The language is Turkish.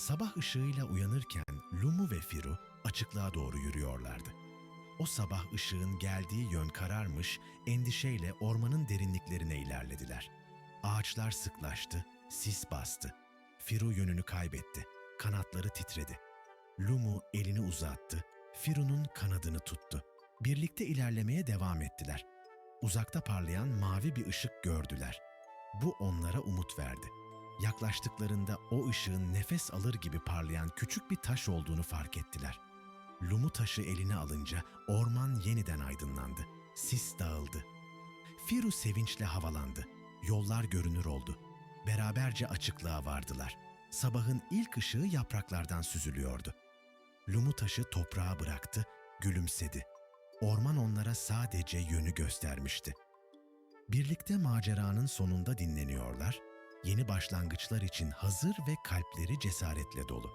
Sabah ışığıyla uyanırken Lumu ve Firu açıklığa doğru yürüyorlardı. O sabah ışığın geldiği yön kararmış, endişeyle ormanın derinliklerine ilerlediler. Ağaçlar sıklaştı, sis bastı. Firu yönünü kaybetti, kanatları titredi. Lumu elini uzattı, Firu'nun kanadını tuttu. Birlikte ilerlemeye devam ettiler. Uzakta parlayan mavi bir ışık gördüler. Bu onlara umut verdi. Yaklaştıklarında o ışığın nefes alır gibi parlayan küçük bir taş olduğunu fark ettiler. Lumu taşı eline alınca orman yeniden aydınlandı. Sis dağıldı. Firu sevinçle havalandı. Yollar görünür oldu. Beraberce açıklığa vardılar. Sabahın ilk ışığı yapraklardan süzülüyordu. Lumu taşı toprağa bıraktı, gülümsedi. Orman onlara sadece yönü göstermişti. Birlikte maceranın sonunda dinleniyorlar, yeni başlangıçlar için hazır ve kalpleri cesaretle dolu.